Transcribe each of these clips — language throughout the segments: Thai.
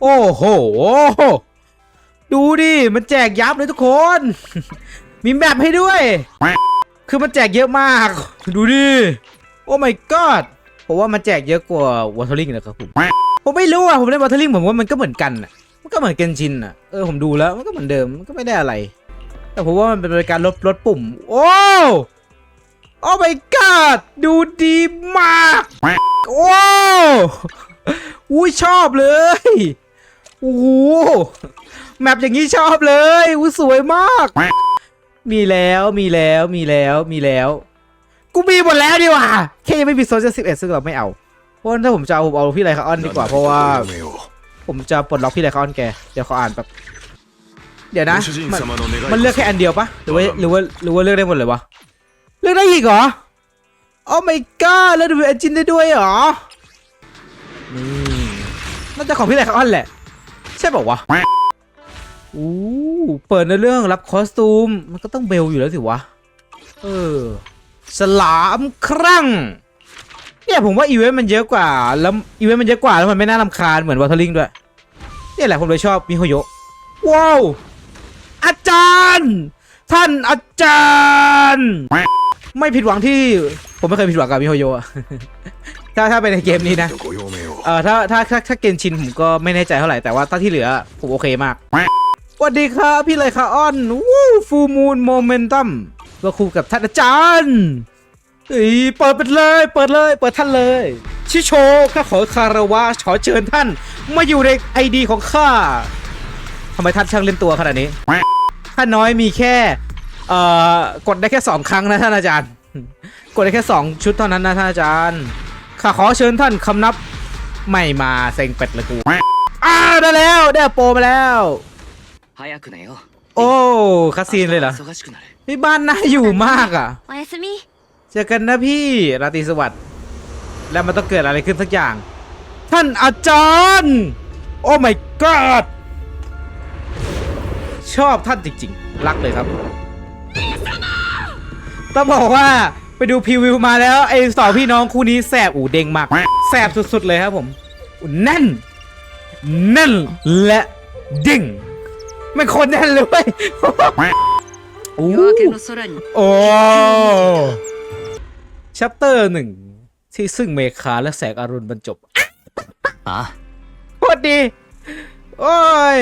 โอ้โห ดูดิ มันแจกยับเลยทุกคน มีแมปให้ด้วย คือมันแจกเยอะมาก ดูดิ โอ้ my god ผมว่ามันแจกเยอะกว่าวอเทอร์ลิงนะครับผม ผมไม่รู้อะ ผมเล่นวอเทอร์ลิงผมว่ามันก็เหมือนกันอะ มันก็เหมือนเกนชินอะ เออผมดูแล้วมันก็เหมือนเดิม มันก็ไม่ได้อะไร แต่ผมว่ามันเป็นการลดลดปุ่ม โอ้โอ้ my god ดูดีมาก โอ้อุ้ยชอบเลย โอ้โหแมปอย่างนี้ชอบเลยอู้สวยมาก มีแล้วมีแล้วมีแล้วมีแล้ว กูมีหมดแล้วดีกว่าแค่ยังไม่มีโซนจสิบเอ็ดซึ่งเราไม่เอาเพราะถ้าผมจะเอาผมเอาพี่ไรคาออนดีกว่าเพราะว่า ผมจะปลดล็อกพี่ไรคาออนแกเดี๋ยวเขาอ่านแบบเดี๋ยวนะมันมันเลือกแค่อันเดียวปะหรือว่าหรือว่าหรือว่าเลือกได้หมดเลยวะเลือกได้อีกเหรอโอ้ my god แล้วดูเอนจินได้ด้วยเหรอนี่น่าจะของพี่ไรคาออนแหละ ใช่ป่าวะอู้เปิดในเรื่องรับคอสตูม มันก็ต้องเบลอยู่แล้วสิวะ เออ สลามครั่ง เนี่ยผมว่าอีเวนต์มันเยอะกว่า แล้วอีเวนต์มันเยอะกว่าแล้วมันไม่น่ารำคาญเหมือนวอเทอริงด้วย เนี่ยแหละผมเลยชอบมิโฮโยะว้าว อาจารย์ ท่านอาจารย์ ไม่ผิดหวังที่ผมไม่เคยผิดหวังกับมิโฮโยะ ถ้าถ้าไปในเกมนี้นะเออถ้าถ้าถ้าถ้าเกนชินผมก็ไม่แน่ใจเท่าไหร่แต่ว่าถ้าที่เหลือผมโอเคมากสวัสดีครับพี่เลยค่ะออนวู้ฟูมูลโมเมนตัมก็คู่กับท่านอาจารย์อีเปิดไปเลยเปิดเลยเปิดท่านเลย ชิโชข้าขอคารวะขอเชิญท่าน มาอยู่ในไอดีของข้าทำไมท่านช่างเล่นตัวขนาดนี้ข้าน้อยมีแค่เอ่อกดได้แค่สองครั้งนะท่านอาจารย์ กดได้แค่สองชุดเท่านั้นนะท่านอาจารย์ ข้าขอเชิญท่านคำนับ ไม่มาเซ็งเป็ดละกูอ้าได้แล้ว ได้โปรมาแล้ว โอ้คาสินเลยเหรอพี่บ้านน่าอยู่มากอะเจอกันนะพี่ ราตรีสวัสดิ์แล้วมันต้องเกิดอะไรขึ้นสักอย่าง ท่านอาจารย์ โอ้ไม่กอดชอบท่านจริง ๆ รักเลยครับ ต้องบอกว่า ไปดูพรีวิวมาแล้วไอ้สองพี่น้องคู่นี้แสบอูเด้งมากแสบสุดๆเลยครับผมแน่นแน่นและเด้งไม่คนแน่นเลยโอ้โอ้ชัปเตอร์หนึ่งที่ซึ่งเมคาและแสงอรุณบรรจบอะโคดี โอ้ย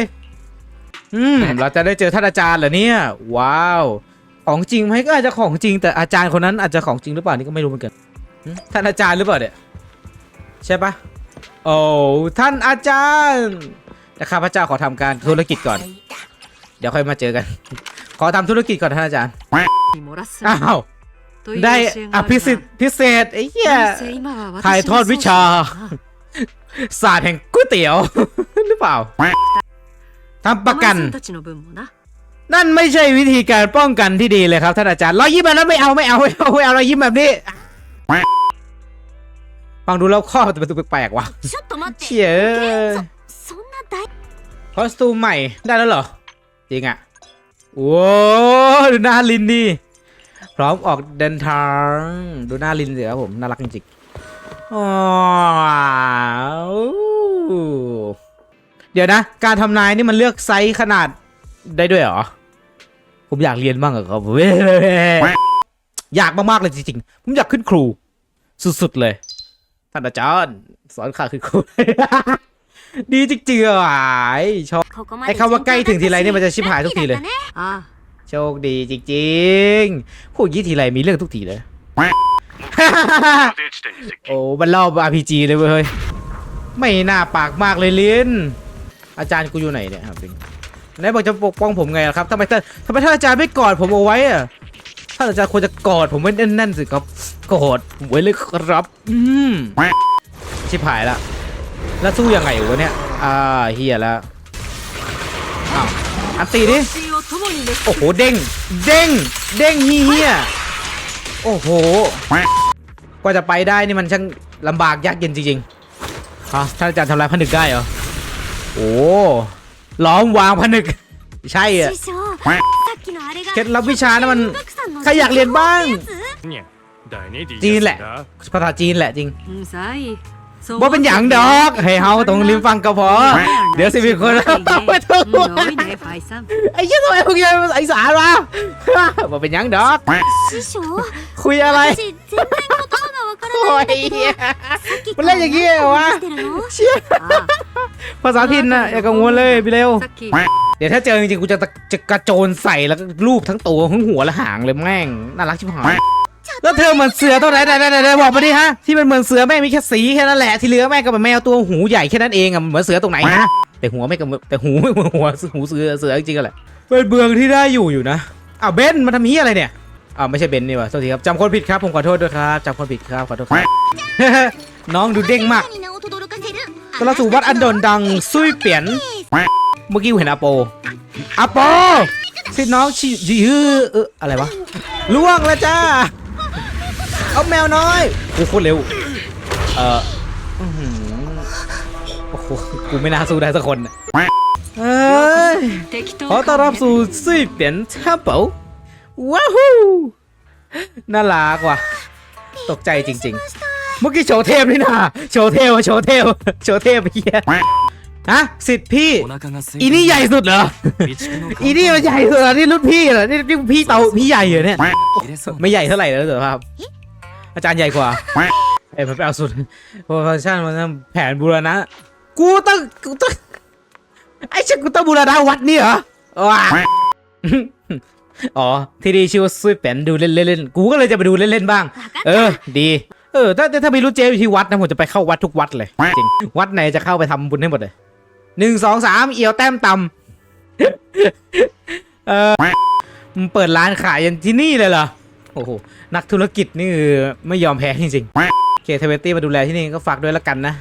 อืม เราจะได้เจอท่านอาจารย์เหรอเนี่ย ว้าว ของจริงไหมก็อาจจะของจริง แต่อาจารย์คนนั้นอาจจะของจริงหรือเปล่านี่ก็ไม่รู้เหมือนกันท่านอาจารย์หรือเปล่าเนี่ยใช่ปะโอ้ท่านอาจารย์แต่ข้าพระเจ้าขอทำการธุรกิจก่อน เดี๋ยวค่อยมาเจอกัน ขอทำธุรกิจก่อนท่านอาจารย์อ้าวได้อภิสิทธิ์พิเศษไอ้เหี้ยถ่ายทอดวิชา ศาสตร์แห่งก๋วยเตี๋ยวหรือเปล่าทำประกัน นั่นไม่ใช่วิธีการป้องกันที่ดีเลยครับท่านอาจารย์รอยยิ้มแบบนั้นไม่เอาไม่เอาไม่เอาไม่เอารอยยิ้มแบบนี้ฟังดูแล้วข้อแต่มันดูแปลกๆว่ะเชี่ยคอสตูมใหม่ได้แล้วเหรอ จริงอะโอ้ดูหน้าลินนี่พร้อมออกเดินทางดูหน้าลินเสียครับผมน่ารักจริงๆอ๋อเดี๋ยวนะ การทำนายนี่มันเลือกไซส์ขนาด ได้ด้วยเหรอ ผมอยากเรียนบ้างอะครับอยากมากๆเลยจริงๆ ผมอยากขึ้นครู สุดๆเลย ท่านอาจารย์สอนข้าขึ้นครู ดีจริงๆอะชอบไอ้คำว่าใกล้ถึงทีไรเนี่ยมันจะชิบหายทุกทีเลยโชคดีจริงๆพูดยี่ทีไรมีเรื่องทุกทีเลยโอ้มันเล่าอาร์พีจีเลยเว้ย ไม่น่าปากมากเลยลินอาจารย์กูอยู่ไหนเนี่ยครับ นายบอกจะปกป้องผมไงล่ะครับทำไมท่านทำไมท่านอาจารย์ไม่กอดผมเอาไว้อะท่านอาจารย์ควรจะกอดผมไว้แน่นๆสิครับกอดผมไว้เลยครับ อืมชิบหายละแล้วสู้ยังไงวะเนี่ยอ่าเฮียละอ้าวอันตีดิโอ้โหเด้งเด้งเด้งเฮียโอ้โหกว่าจะไปได้นี่มันช่างลำบากยากเย็นจริงๆฮะท่านอาจารย์ทำลายผนึกได้เหรอโอ้ ล้อมวางผนึก ใช่อะเคล็ดลับวิชานะมัน ใครอยากเรียนบ้าง จีนแหละ ภาษาจีนแหละจริงว่าเป็นอย่างดอก ให้เฮาตรงริมฟังก็พอ เดี๋ยวสิมีคนต้องมาทุกไอ้เจ้ายทำไมพวกยังไอ้สารวะว่าเป็นอย่างดอก คุยอะไร โอ้ยมันเล่นอย่างงี้เวะเชี่ยภาษาถิ่นน่ะอย่ากังวลเลยพี่เร็วเดี๋ยวถ้าเจอจริงๆกูจะจะกระโจนใส่แล้วก็รูปทั้งตัวทั้งหัวและหางเลยแม่งน่ารักชิบหายแล้วเธอเหมือนเสือตัวไหนไหนไหนบอกมาดิฮะที่มันเหมือนเสือแม่งมีแค่สีแค่นั้นแหละที่เหลือแม่งก็เป็นแมวตัวหูใหญ่แค่นั้นเองอะเหมือนเสือตรงไหนฮะแต่หัวไม่กับแต่หูไม่เหมือนหัวหูเสือเสือจริงๆแหละเป็นเบืองที่ได้อยู่อยู่นะอ้าวเบนมาทำเฮียอะไรเนี่ย อ่าไม่ใช่เบนนี่วะโทษทีครับจำคนผิดครับผมขอโทษด้วยครับจำคนผิดครับขอโทษครับ น้องดูเด้งมากตลาสู่วัดอันโดนดังซุยเปียน เมื่อกี้เห็นอาโปอาโปสิน้องชิยื้ออะไรวะล่วงแล้วจ้า เอาแมวน้อยกูโคตรเร็ว เออโอ้โหกูไม่น่าสู้ได้สักคนเฮ้ยขอต้อนรับสู่ซุยเปียนเทมเปิล ว้าวน่ารักว่ะ ตกใจจริง ๆ เมื่อกี้โชว์เทพนี่นะโชว์เทพโชว์เทพโชว์เทพเฮียฮะสิทธิ์พี่ อีนี่ใหญ่สุดเหรอ อีนี่มันใหญ่สุดเหรอนี่รุ่นพี่เหรอนี่พี่เตาพี่ใหญ่เหรอเนี่ย ไม่ใหญ่เท่าไหร่แล้วเถอะครับ อาจารย์ใหญ่กว่าเอ้ยมไปเอาสุดโปรโงชั่นมันแผนบูรณะ กูต้องกูต้องไอ้ชี่กูต้องบูรณะวัดนี่เหรอว้า อ๋อ ที่ดีชื่อว่าซุยแปนดูเล่นเล่นๆกูก็เลยจะไปดูเล่นๆบ้าง เออ ดี เออ ถ้าถ้ามีรู้เจอยู่ที่วัดนะผมจะไปเข้าวัดทุกวัดเลยจริงวัดไหนจะเข้าไปทำบุญให้หมดเลยหนึ่งสองสามเอียวแต้มต่ำเออมึงเปิดร้านขายยันที่นี่เลยเหรอโอ้โหนักธุรกิจนี่คือไม่ยอมแพ้จริงๆเคทเวตี้มาดูแลที่นี่ก็ฝากด้วยละกันนะ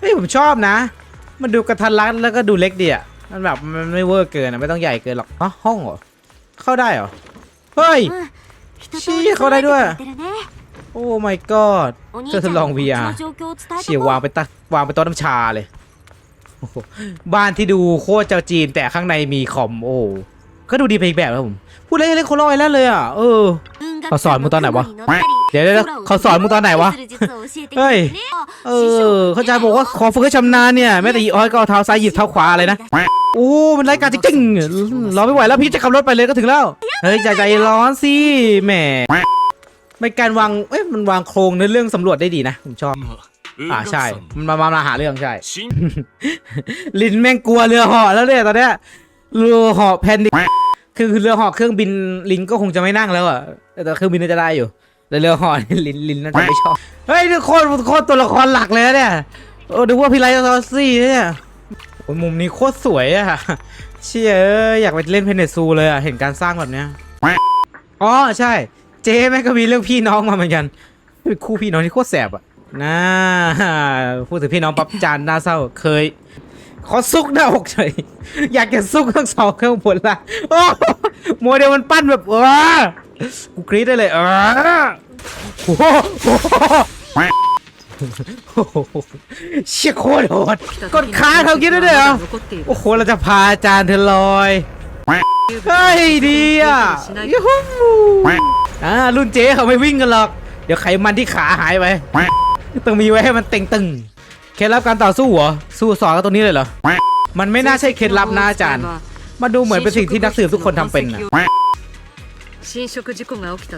เฮ้ยผมชอบนะ มันดูกระทันรัดแล้วก็ดูเล็กดีอะมันแบบมันไม่เวอร์เกินอะไม่ต้องใหญ่เกินหรอกอ๋อห้องเหรอ เข้าได้เหรอ เฮ้ย ชี้เข้าได้ด้วย โอ้ my god เธอทดลอง VR เชี่ยวางไปตักวางไปต้นน้ำชาเลย บ้านที่ดูโคตรเจ้าจีนแต่ข้างในมีคอมโอ้ ก็ดูดีไปอีกแบบครับผม พูดเล่นเล่นคนลอยแล้วเลยอะเออเขาสอนมึงตอนไหนวะเดี๋ยวเดี๋ยวเขาสอนมึงตอนไหนวะเฮ้ยเออเข้าใจบอกว่าขอฝึกให้ชำนาญเนี่ยแม้แต่อีออยก็เอาเท้าซ้ายหยิบเท้าขวาอะไรนะโอ้มันไร้การจริงๆรอไม่ไหวแล้วพี่จะขับรถไปเลยก็ถึงแล้วเฮ้ยใจใจร้อนสิแหมไม่การวางเอ้ยมันวางโครงในเรื่องสำรวจได้ดีนะผมชอบอ่าใช่ มันมามามาหาเรื่องใช่新ลินแม่งกลัวเรือเหาะแล้วเนี่ยตอนเนี้ยเรือเหาะแผ่นดิน คือเรือหาะเครื่องบินลินก็คงจะไม่นั่งแล้วอะแต่เครื่องบินน่าจะได้อยู่แต่เรือหาะนี่ลินลินน่าจะไม่ชอบเฮ้ยโคตรโคตรตัวละครหลักเลยเนี่ยโอ้ดูว่าพี่ไลท์ซอสซี่เนี่ยโอ้ยมุมนี้โคตรสวยอะเชี่ยอยากไปเล่นเพนเนซูเลยอะเห็นการสร้างแบบเนี้ยอ๋อใช่ เจ๊แม่ก็มีเรื่องพี่น้องมาเหมือนกันเป็นคู่พี่น้องที่โคตรแสบอะน่าพูดถึงพี่น้องปั๊บจานน่าเศร้าเคย ขอซุกหน้าอกเฉยอยากจะซุกทั้งสอรื่องบนละโอ้โมเดลมันปั้นแบบเออกูกรี๊ดได้เลยเออโอ้โหเชี่ยโคตรโหดกดค้าเขาคิดได้เลยเหรอโอ้โหเราจะพาอาจารย์เธอลอยเฮ้ยดีอะยูฮูอ่ารุ่นเจ๊เขาไม่วิ่งกันหรอก เดี๋ยวไขมันที่ขาหายไปต้องมีไว้ให้มันเต่งตึง เคล็ดลับการต่อสู้เหรอ สู้สอนกันตัวนี้เลยเหรอ มันไม่น่าใช่เคล็ดลับนะอาจารย์ มาดูเหมือนเป็นสิ่งที่นักสืบทุกคนทำเป็นนะ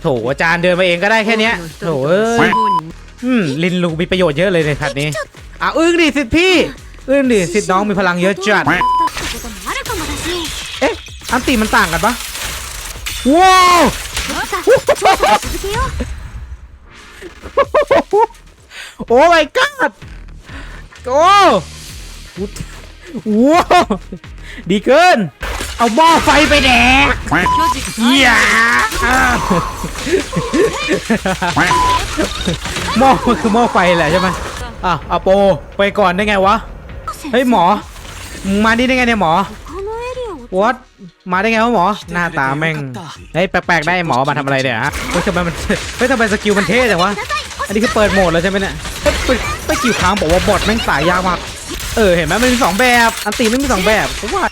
โถอาจารย์เดินมาเองก็ได้แค่นี้โถเอ้ยลินลูมีประโยชน์เยอะเลยในทัดนี้อะอึ้งดิสิพี่ อึ้งดิสิน้องมีพลังเยอะจัด เอ๊ะ อันตีมันต่างกันปะว้าวโอ้ my god โอ้โว้ดีเกิน เอาหม้อไฟไปแดกเหี้ยหม้อมันคือหม้อไฟแหละใช่ไหมอะเอาโปไปก่อนได้ไงวะ เฮ้ยหมอ มานี่ได้ไงเนี่ยหมอวอตมาได้ไงวะหมอ หน้าตาแม่งเฮ้ยแปลกๆได้หมอมาทำอะไรเนี่ยฮะเฮ้ยทำไมมันเฮ้ยทำไมสกิลมันเท่จังวะ อันนี้คือเปิดโหมดแล้วใช่ไหมเนี่ยไปกี่ครั้งบอกว่าบอทแม่งตายยากมาก เออเห็นไหมมันมีสองแบบ อันตีมันมีสองแบบผมว่า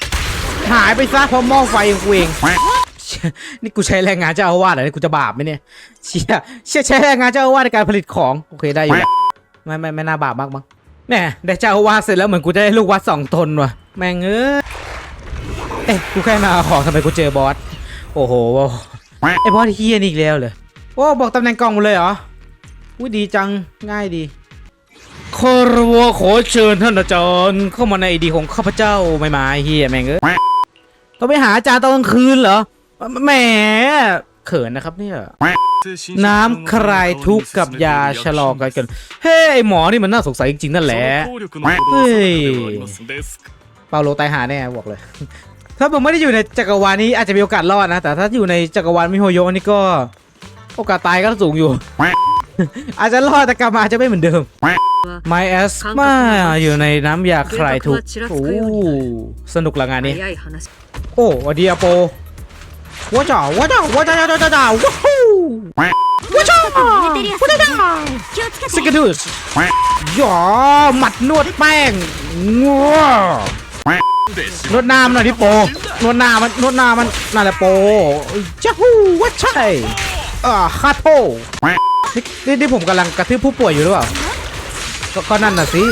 หายไปซะเพราะหม้อไฟของกูเองนี่กูใช้แรงงานเจ้าอาวาสเหรอเนี่ยกูจะบาปไหมเนี่ยเชี่ยเชี่ยใช้แรงงานเจ้าอาวาสในการผลิตของโอเคได้อยู่แหละไม่ไม่ไม่น่าบาปมากมั้งแน่ได้เจ้าอาวาสเสร็จแล้วเหมือนกูจะได้ลูกวัดสองตนว่ะแม่งเอ้ยเอ๊ะกูแค่มาของทำไมกูเจอบอสโอ้โหไอ้บอสเฮียนี่อีกแล้วเลยโอ้บอกตำแหน่งกล่องเลยเหรอ อุ้ยดีจังง่ายดีคอรวขอเชิญท่านอาจารย์เข้ามาในไอดีของข้าพเจ้าไม่มาไอ้เฮียแม่งเอ้ยต้องไปหาอาจารย์ตอนกลางคืนเหรอแหมเขินนะครับเนี่ยน้ำคลายทุกข์กับยาชะลอการเกิดเฮ้ยไอ้หมอนี่มันน่าสงสัยจริงๆนั่นแหละเฮ้ยเปาโลตายหาแน่บอกเลย ถ้าผมไม่ได้อยู่ในจักรวาลนี้อาจจะมีโอกาสรอดนะ แต่ถ้าอยู่ในจักรวาลมิโฮโยะนี่ก็ โอกาสตายก็สูงอยู่ อาจจะรอดแต่กลับมาจะไม่เหมือนเดิมไมแอสมาอยู่ในน้ำยาคลายทุกโอ้สนุกละงานนี้ โอ้อดีอาโปว้าจ่าว้าจ่าว้าจ่าว้าจ่าว้าฮู้ว้าจ่าว้าจ่าสกิดูสหยอหมัดนวดแป้งงัวนวดหน้ามันหน่อยดิโปนวดหน้ามันนวดหน้ามันนั่นแหละโปจ้าฮู้ว้าใช่อ่าคาโต นี่นี่ผมกำลังกระทืบผู้ป่วยอยู่หรือเปล่าก็นั่นน่ะสิ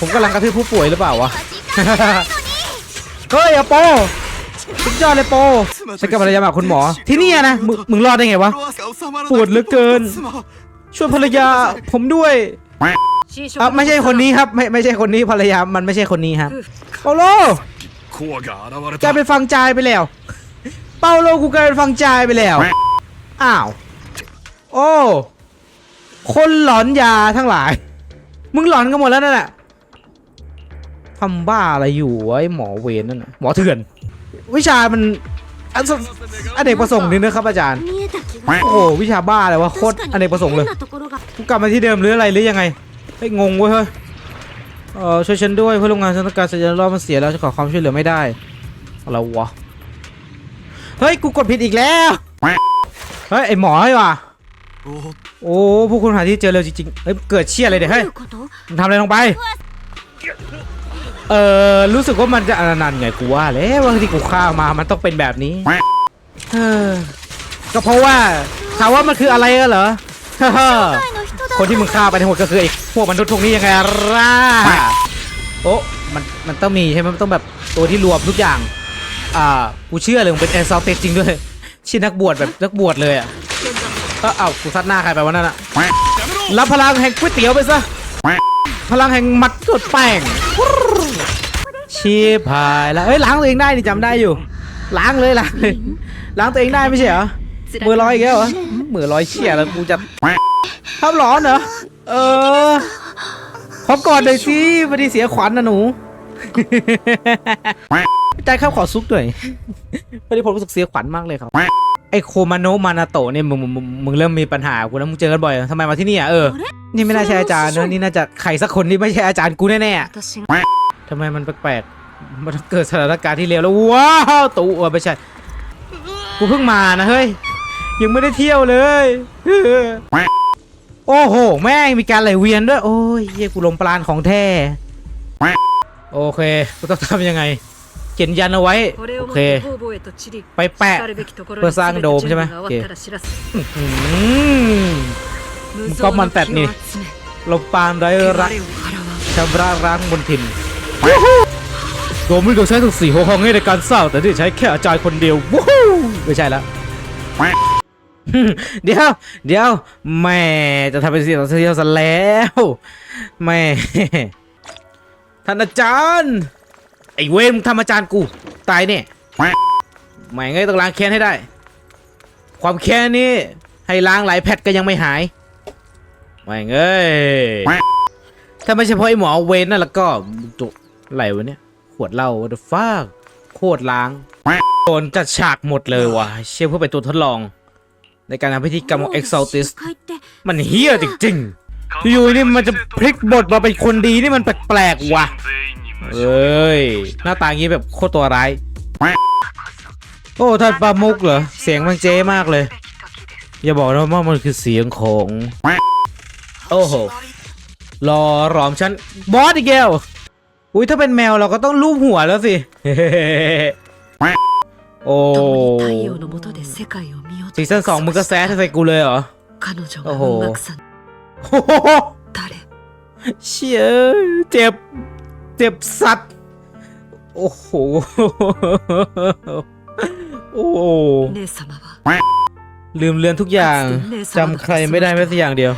ผมกำลังกระทืบผู้ป่วยหรือเปล่าวะเฮ้ยอโปสุดยอดเลยโปฉันกับภรรยามาคุณหมอ ที่นี่นะมึงรอดได้ไงวะปวดเหลือเกิน ช่วยภรรยาผมด้วยอะไม่ใช่คนนี้ครับไม่ไม่ใช่คนนี้ภรรยามันไม่ใช่คนนี้ครับเปาโลกลเป็นฟังใจไปแล้ว เปาโลกูกลายเป็นฟังใจไปแล้วอ้าว โอ้ คนหลอนยาทั้งหลาย มึงหลอนกันหมดแล้วนั่นแหละทำบ้าอะไรอยู่ไอ้หมอเวนนั่นหมอเถื่อน วิชามันอันอันเด็กประสงค์นึงนะครับอาจารย์ โอ้โหวิชาบ้าเลยวะโคตรอันเด็กประสงค์เลยกูกลับมาที่เดิมหรืออะไรหรือยังไงไอ้งงเว้ยเฮ้ยเออช่วยฉันด้วยเพื่อโรงงานฉันต้องการสัญญาณรอบมันเสียแล้วฉัขอความช่วยเหลือไม่ได้อะไรวะเฮ้ยกูกดผิดอีกแล้วเฮ้ยไอหมอไห้วะ โอ้พวกคุณหาที่เจอเร็วจริงๆเฮ้ยเกิดเชี่ยอะไรเดี๋ยวเฮ้ยมึงทำอะไรลงไป เออรู้สึกว่ามันจะอนันต์ไงกูว่าแล้วว่าที่กูฆ่ามามันต้องเป็นแบบนี้เออก็เพราะว่าถามว่ามันคืออะไรกันเหรอคนที่มึงฆ่าไปทั้งหมดก็คือไอ้พวกมนุษย์พวกนี้ยังไงล่ะโอ้มันมันต้องมีใช่ไหมมันต้องแบบตัวที่รวมทุกอย่าง อ่ากูเชื่อเลยมันเป็นแอสซอลเตจริงด้วยชื่อนักบวชแบบนักบวชเลยอะ ก็เอ้ากูซัดหน้าใครไปวะนั่นอะรับพลังแห่งก๋วยเตี๋ยวไปซะ พลังแห่งมัดกดแป้งชีพหายแล้วเอ้ยล้างตัวเองได้นี่จำได้อยู่ ล้างเลยล้างเลยล้างตัวเองได้ไม่ใช่เหรอมือลอยอีกแล้วเหรอมือลอยเชี่ยแล้วกูจะภาพร้อนเหรอเออขอกอดหน่อยสิพอดีเสียขวัญนะหนูใจข้าวขอซุกหน่อยพอดีผมรู้สึกเสียขวัญมากเลยครับ ไอโคมาโนะมานาโตะเนี่ยมึงมึงมึงมึงเริ่มมีปัญหากูแล้วมึงเจอกันบ่อยทำไมมาที่นี่อะเออ นี่ไม่น่าใช่อาจารย์เนอะนี่น่าจะใครสักคนที่ไม่ใช่อาจารย์กูแน่ๆอะ私がทำไมมันแปลกๆมันต้องเกิดสถานการณ์ที่เลวแล้วว้าวตูเออไม่ใช่กูเพิ่งมานะเฮ้ยยังไม่ได้เที่ยวเลยโอ้โห แม่งมีการไหลเวียนด้วย โอ้ยเฮียกูลมปราณของแท้ โอเค กูต้องทำยังไงเขียนยันเอาไว้ โอเค ไปแปะเพื่อสร้างโดมใช่ไหมโอเคก็มันแตดนี่ลบปานไร้รักชำระร้างบนถิ่นโดมไม่ต้องใช้ทั้งสี่หัวห้องในการสร้างแต่ที่ใช้แค่อาจารย์คนเดียววู้ฮู้ไม่ใช่แล้วเดี๋ยว เดี๋ยวแม่จะทำเป็นเสียงเสียวซะแล้วแม่ท่านอาจารย์ ไอ้เวรมึงทำอาจารย์กู ตายเนี่ยไม่ไงต้องล้างแค้นให้ได้ ความแค้นนี้ให้ล้างหลายแพทก็ยังไม่หายไม่เงยถ้าไม่ใช่พาะไอ้หมอเวนนั่นแล้วก็จุไหลวะเนี่ย ขวดเหล้าเดฟากโคตรล้างโดนจัดฉากหมดเลยวะเชื่อเพื่อไปตัวทดลอง ในการทำพิธีกรรมของเอ็กซ์ซอลติสมันเฮียจริงๆอยู่นี่มันจะพลิกบทมาเป็นคนดีนี่มันแปลกๆว่ะ เอ้ย หน้าตางี้แบบโคตรตัวร้าย โอ้ท่านปามุกเหรอ เสียงมันเจ๊มากเลย อย่าบอกนะว่ามันคือเสียงของ โอ้โห รอหลอมฉัน บอสอีกแล้วอุ้ยถ้าเป็นแมวเราก็ต้องลูบหัวแล้วสิ โอ้ซีซั่นสองมึงก็แซ่ใส่กูเลยเหรอ โอ้โหเชี่ยเจ็บ เจ็บสัตว์ โอ้โห โอ้โห 姉様は ลืมเลือนทุกอย่างจำใครไม่ได้แม้แต่อย่างเดียว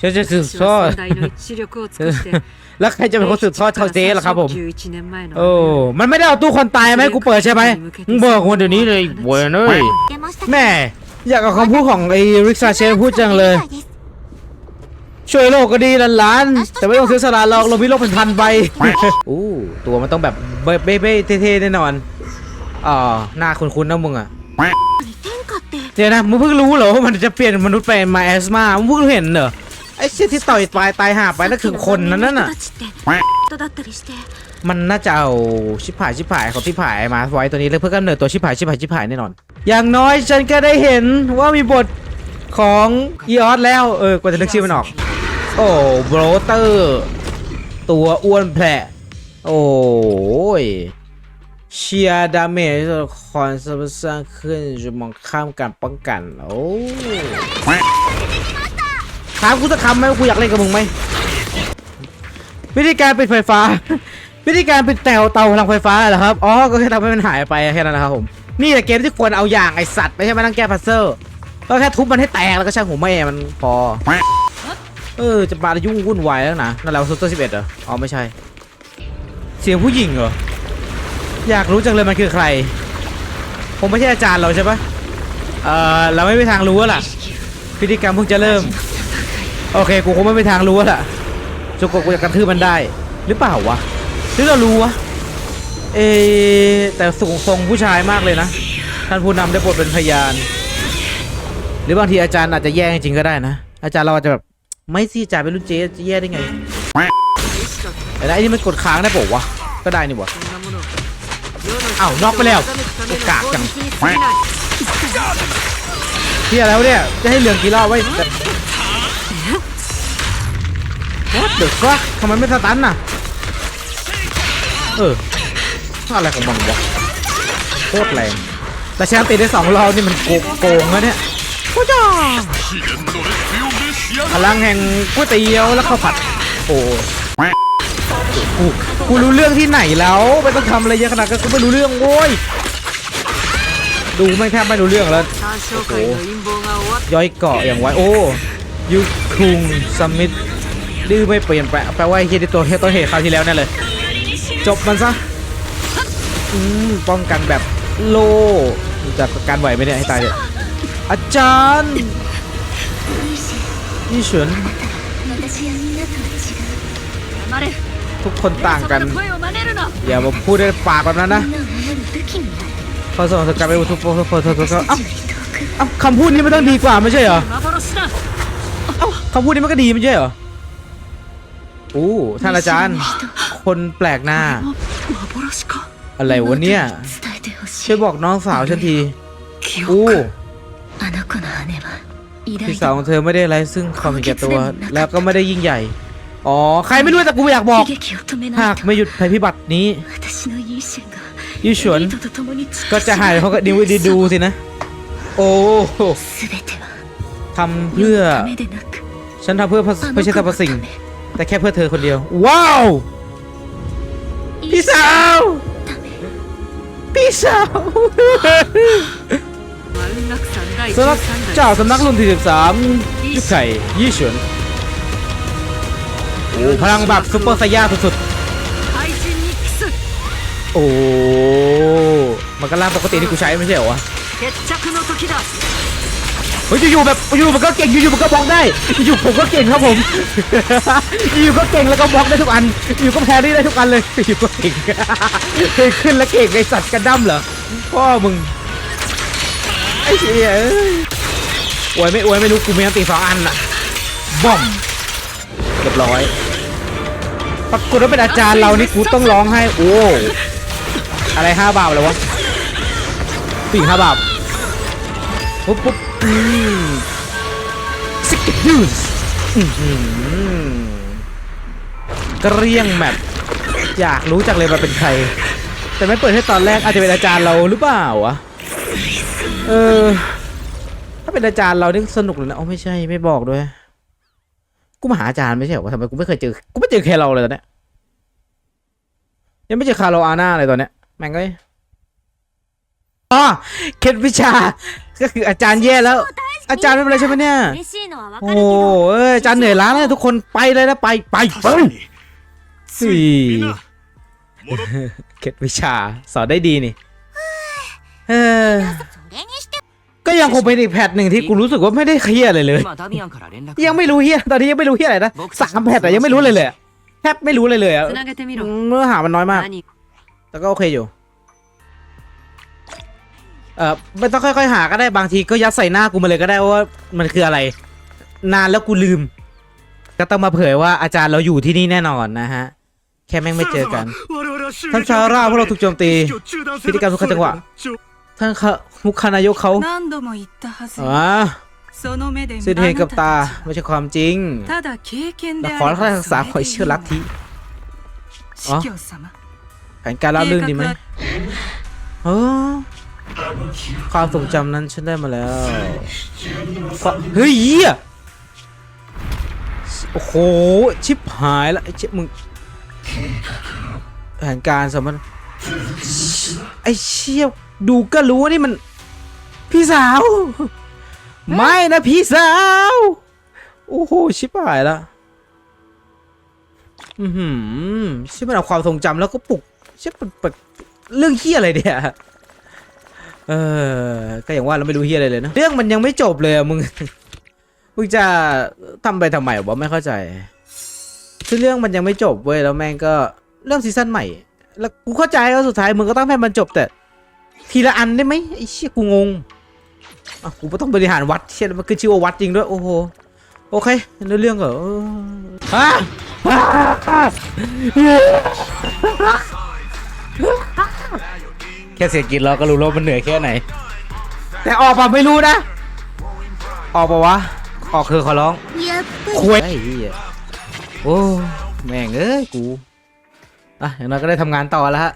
ฉันจะสืบ 私 ทอ は ด 先代の一力を尽くして แล้วใครจะเป็นคนสืบทอดชาวเจ๊ล่ะครับผม 31年前の โอ้ มันไม่ได้เอาตู้คนตายมาให้กูเปิดใช่ไหมมึงบอกคนเดี๋ยวนี้เลยเว้ยเนย 出ました แม่ อยากเอาคำพูดของไอ้ริกซาเชฟพูดจังเลย ช่วยโลกก็ดีหลานๆแต่ไม่ต้องซื้อสลาหรอกเรามีโลกเป็นพันใบอ้ตัวมันต้องแบบเบ๊ะเบ๊ะเท่ๆแน่นอนอ๋อหน้าคุ้นๆนะมึงอะเดี๋ยวนะมึงเพิ่งรู้เหรอว่ามันจะเปลี่ยนมนุษย์ไปมาแอสมามึงเพิ่งเห็นเหรอไอ้เชี่ยที่ต่อยตายตายหาไปนั่นคือคนนั้นน่ะมันน่าจะเอาชิบหายชิบหายของชิบหายมาไว้ตัวนี้เลยเพื่อกำเนิดตัวชิบหายชิบหายชิบหายแน่นอน อย่างน้อยฉันก็ได้เห็นว่ามีบท ของอีออสแล้ว เออกว่าจะนึกชื่อมันออก โอ้โบรเตอร์ ตัวอ้วนแผลโอ้ยเชียร์ดาเมจตัวละครสมสร้างขึ้นจะมองข้ามการป้องกันโอ้ถามกูสักคำไหมกูอยากเล่นกับมึงไหมวิธีการปิดไฟฟ้า วิธีการปิดเตาเตาพลังไฟฟ้าเหรอครับอ๋อก็แค่ทำให้มันหายไปแค่นั้นนะครับผมนี่แหละเกมที่ควรเอาอย่างไอสัตว์ไม่ใช่มานั่งแก้พัซเซิล ก็แค่ทุบมันให้แตกแล้วก็ช่างหัวแม่มันพอ เออจะบาดยุ่งวุ่นวายแล้วนะนั่นแหละซูเปอร์สิบเอ็ดเหรออ๋อไม่ใช่ เสียงผู้หญิงเหรออยากรู้จังเลยมันคือใครคงไม่ใช่อาจารย์เราใช่ปะเออเราไม่มีทางรู้ล้วล่ะพิธีกรรมเพิ่งจะเริ่ม โอเคกูคงไม่มีทางรู้ล้วล่ะจนกกูจะกระทืบมันได้ หรือเปล่าวะหรือเรารู้วะเอแต่สูงทรงผู้ชายมากเลยนะท่านผู้นำได้บทเป็นพยาน หรือบางทีอาจารย์อาจจะแย่จริงก็ได้นะ อาจารย์เราอาจจะแบบไม่สิจ่ายเป็นรุ่นเจ๊จะแย่ได้ไงแต่ไอ้นี่มันกดค้างได้ปะวะก็ได้นี่วะอ้านอกไปแล้วกากจังเฮียแล้วเนี่ยจะให้เหลืองกี่รอบไว้ What the fuck ทำไมไม่สตันน่ะ เอออะไรของมันวะโคตรแรง แต่แชมป์ตีได้สองรอบนี่มันโกงนะเนี่ย พุจ้พลังแห่งก๋วยเตี๋ยวและข้าวผัด โอ้กูกูรู้เรื่องที่ไหนแล้วไม่ต้องทำอะไรเยอะขนาดนั้นกูไม่รู้เรื่องโว้ยดูไม่แทบไม่รู้เรื่องแล้วโอ้ย้อยเกาะอย่างไวโอ้ยุคุงสมิธดื้อไม่เปลี่ยนแปลแปลว่าเฮียตัวเฮียตัวเหตุคราวที่แล้วนั่นเลย จบมันซะป้องกันแบบโลจากการไหวไม่ได้ให้ตายเลย อาจารย์ยี่เฉินทุกคนต่างกัน อย่ามาพูดได้ปากแบบนั้นนะพอส่งสกัดไปทุกคนทุกคนทุกคนเอ้าอ้าคำพูดนี้มันต้องดีกว่าไม่ใช่เหรอคำพูดนี้มันก็ดีไม่ใช่เหรออู้ท่านอาจารย์ คนแปลกหน้า อะไรวะเนี่ยช่วยบอกน้องสาวฉันทีอู้ พี่สาวของเธอไม่ได้ไร้ซึ่งความเห็นแก่ตัว แล้วก็ไม่ได้ยิ่งใหญ่ อ๋อ ใครไม่รู้แต่กูอยากบอก หากไม่หยุดภัยพิบัตินี้ยูชวนก็จะหายเขาก็ดิวดีดูสินะ โอ้ทำเพื่อ ฉันทำเพื่อไม่เชษฐ์เพื่สิงแต่แค่เพื่อเธอคนเดียว ว้าว พี่สาว พี่สาว สำนักเจ้าสำนักรุ่นที่ 13ยุคไข่ยี่ฉวนโอ้พลังแบบซุปเปอร์ไซยาสุดๆโอ้มันก็ล่างปกติที่กูใช้ไม่ใช่เหรอวะเฮ้ยอยู่ๆแบบอยู่ๆมันก็เก่งอยู่ๆมันก็บล็อกได้อยู่ผมก็เก่งครับผมอยู่ก็เก่งแล้วก็บล็อกได้ทุกอันอยู่ก็แพ้ได้ทุกอันเลยอยู่ก็เก่งเคยขึ้นแล้วเก่งไอสัตว์กระดั้มเหรอพ่อมึง อ้เชี่ยเอ้ยอวยไม่อวยไม่รู้กูมีอันตีสองอันอะบอมเรียบร้อย ปรากฏว่าเป็นอาจารย์เรานี่กูต้องร้องให้โอ้อะไรห้าบาทเลยวะสี่ห้าบาทปุ๊บปุ๊บอืมสกิดยูสกระเรียงแมปอยากรู้จักเลยว่าเป็นใคร แต่ไม่เปิดให้ตอนแรกอาจจะเป็นอาจารย์เราหรือเปล่าวะ เออ ถ้าเป็นอาจารย์เรานี่สนุกเลยนะเอาไม่ใช่ไม่บอกด้วย กูมาหาอาจารย์ไม่ใช่เหรอวะทำไมกูไม่เคยเจอ กูไม่เจอแคเราเลยตอนเนี้ยยังไม่เจอคาร์โลอาน่าเลยตอนเนี้ยแม่งเอ้ยอ๋อเคล็ดวิชา ก็คืออาจารย์แย่แล้ว อาจารย์ไม่เป็นไรใช่ไหมเนี่ย โอ้เอ้ยอาจารย์เหนื่อยล้าแล้วทุกคนไปเลยนะไปไปไปสี่เคล็ดวิชาสอนได้ดีนี่เออ ก็ยังคงเป็นอีกแพทหนึ่งที่กูรู้สึกว่าไม่ได้เครียดเลยเลย ยังไม่รู้เฮียตอนนี้ยังไม่รู้เฮียอะไรนะสามแพทแต่ยังไม่รู้เลยเลยแทบไม่รู้เลยเลยอะเมื่อหามันน้อยมาก แต่ก็โอเคอยู่เออไม่ต้องค่อยๆ หาก็ได้บางทีก็ยัดใส่หน้ากูมาเลยก็ได้ว่ามันคืออะไร นานแล้วกูลืม ก็ต้องมาเผยว่าอาจารย์เราอยู่ที่นี่แน่นอนนะฮะ แค่แม่งไม่เจอกันท่านชาร่าพวกเราถูกโจมตีพิธีกรรมทุกจังหวะ ท่านคะมุขานายกเขาอ๋อสุดเหตุกับตาไม่ใช่ความจริงละครข้าศึกษาคอยเชื่อลักทธิอ๋อแผนการเล่าเรื่องดีไหมเออความทรงจำนั้นฉันได้มาแล้วเฮ้ยโอ้โห ชิบหายละไอ้เจ๊มึงแผนการสมันไอ้เชี่ย ดูก็รู้ว่านี่มัน พี่สาว ไม่นะพี่สาว โอ้โห ชิบหายละอือหือชิบมันเอาความทรงจำแล้วก็ปลุกชิบมันแบบเรื่องเฮียอะไรเนี่ยเออก็อย่างว่าเราไม่รู้เฮียอะไรเลยนะ เรื่องมันยังไม่จบเลยอะมึง มึงจะทำไปทำไมวะไม่เข้าใจ คือเรื่องมันยังไม่จบเว้ยแล้วแม่งก็เริ่มซีซั่นใหม่ แล้วกูเข้าใจว่าสุดท้ายมึงก็ต้องให้มันจบแต่ ทีละอันได้ไหมไอ้เชี่ยกูงงอะกูก็ต้องบริหารวัดเชี่ยมันคือชื่อว่าวัดจริงด้วยโอ้โหโอเคเรื่องเรื่องเหรออะแค่เสียกินเราก็รู้แล้วมันเหนื่อยแค่ไหน แต่ออกป่ะไม่รู้นะ ออกป่ะวะ ออกคือขอร้องคุยโอ้ แม่งเอ้ยกู อะอย่างน้อยก็ได้ทำงานต่อแล้วฮะ